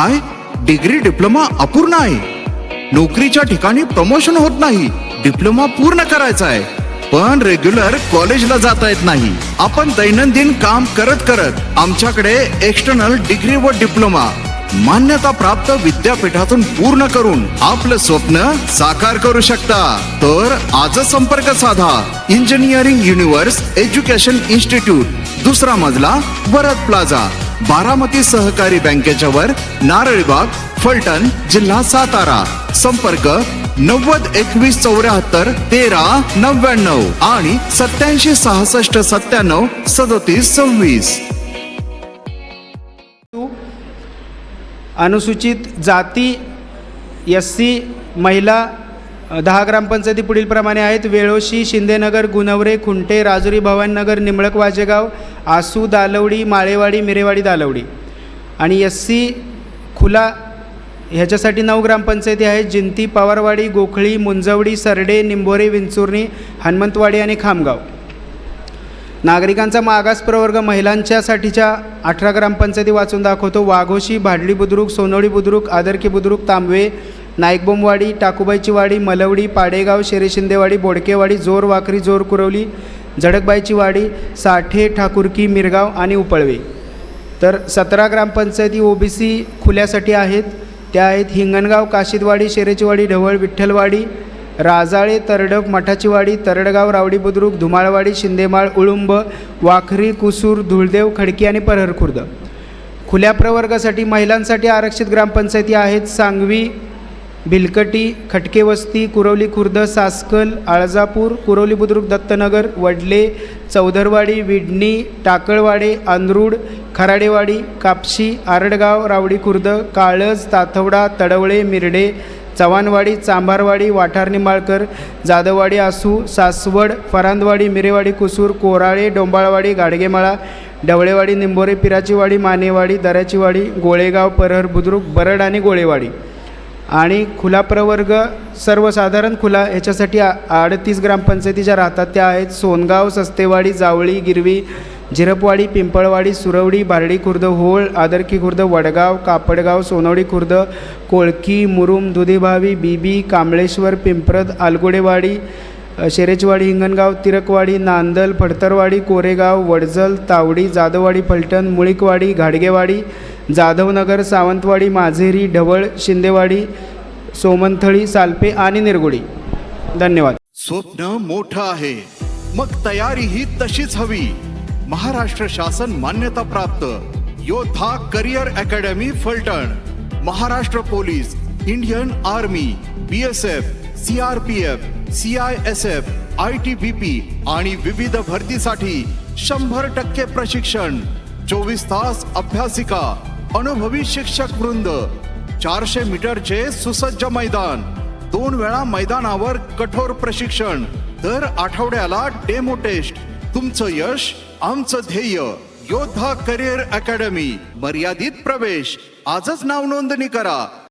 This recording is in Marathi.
काय? डिग्री डिप्लोमा अपूर्ण आहे. नोकरीच्या ठिकाणी प्रमोशन होत नाही. डिप्लोमा पूर्ण करायचा आहे. पण रेग्युलर कॉलेजला जाता येत नाही. आपण दैनंदिन काम करत करत आमच्याकडे एक्सटर्नल डिग्री व डिप्लोमा मान्यता प्राप्त विद्यापीठातून पूर्ण करून आपलं स्वप्न साकार करू शकता. तर आजच संपर्क साधा. इंजिनिअरिंग युनिव्हर्स एज्युकेशन इन्स्टिट्यूट दुसरा मजला वरद प्लाझा. बारामती सहकारी बँकेच्या वर नारळीबाग फलटण जिल्हा सातारा. संपर्क नव्वद एकवीस चौऱ्याहत्तर तेरा नव्याण्णव आणि सत्याऐंशी सहासष्ट सत्त्याण्णव सदोतीस सव्वीस. अनुसूचित जाती एस सी महिला दहा ग्रामपंचायती पुढील प्रमाणे आहेत. वेळोशी शिंदेनगर गुणवरे खुंटे राजुरी भवानीनगर निमळक वाजेगाव आसू दालवडी माळेवाडी मिरेवाडी दालवडी. आणि एस सी खुला ह्याच्यासाठी नऊ ग्रामपंचायती आहेत. जिंती पवारवाडी गोखळी मुंजवडी सरडे निंबोरे विंचुर्णी हनुमंतवाडी आणि खामगाव. नागरिकांचा मागास प्रवर्ग महिलांच्यासाठीच्या अठरा ग्रामपंचायती वाचून दाखवतो. वाघोशी भाडली बुद्रुक सोनवडी बुद्रुक आदरकी बुद्रुक तांबवे नाईकबोमवाडी टाकूबाईची वाडी मलवडी पाडेगाव शेरेशिंदेवाडी बोडकेवाडी जोर वाकरी जोर कुरवली झडकबाईची वाडी साठे ठाकुरकी मिरगाव आणि उपळवे. तर सतरा ग्रामपंचायती ओ बी सी खुल्यासाठी आहेत. त्या आहेत हिंगणगाव काशीदवाडी शेरेचीवाडी ढवळ विठ्ठलवाडी राजाळे तरडक मठाचीवाडी तरडगाव रावडी बुद्रुक धुमाळवाडी शिंदेमाळ उळुंब वाखरी कुसूर धुळदेव खडकी आणि परहर खुर्द. खुल्या प्रवर्गासाठी महिलांसाठी आरक्षित ग्रामपंचायती आहेत सांगवी भिलकटी खटकेवस्ती कुरवली खुर्द सासकल आळजापूर कुरवली बुद्रुक दत्तनगर वडले चौधरवाडी विडणी टाकळवाडे आंध्रूड खराडेवाडी कापशी आरडगाव रावडी खुर्द काळज ताथवडा तडवळे मिरडे चव्हाणवाडी चांभारवाडी वाठार निंबाळकर जाधववाडी आसू सासवड फरांदवाडी मिरेवाडी कुसूर कोराळे डोंबाळवाडी गाडगेमाळा डवळेवाडी निंबोरे पिराचीवाडी मानेवाडी दऱ्याचीवाडी गोळेगाव परहर बुद्रुक बरड आणि गोळेवाडी. आणि खुला प्रवर्ग सर्वसाधारण खुला ह्याच्यासाठी आ अडतीस ग्रामपंचायती ज्या राहतात त्या आहेत सोनगाव सस्तेवाडी जावळी गिरवी झिरपवाडी पिंपळवाडी सुरवडी बारडी खुर्द होळ आदरकी खुर्द वडगाव कापडगाव सोनवडी खुर्द कोळकी मुरुम दुधीभावी बीबी कांबळेश्वर पिंपरद आलगोडेवाडी शेरेचवाडी हिंगणगाव तिरकवाडी नांदल फडतरवाडी कोरेगाव वडजल तावडी जाधववाडी फलटण मुळीकवाडी घाडगेवाडी जाधवनगर सावंतवाडी माझेरी ढवळ शिंदेवाडी सोमंथळी सालपे आणि निरगुडी. धन्यवाद. स्वप्न मोठं आहे. मग तयारी ही तशीच हवी. महाराष्ट्र शासन मान्यता प्राप्त. Yoddha career academy Phaltan. Maharashtra police Indian army B S F C R P F C I S F I T B P आणि विविध भरतीसाठी शंभर टक्के प्रशिक्षण. चोवीस तास अभ्यासिका. अनुभवी शिक्षक वृंद चारशे मीटरचे सुसज्ज मैदान दोन वेळा मैदानावर कठोर प्रशिक्षण दर आठवड्याला डेमो टेस्ट. तुमचं यश आमचं ध्येय. योद्धा करिअर अकॅडमी मर्यादित प्रवेश. आजच नाव नोंदणी करा.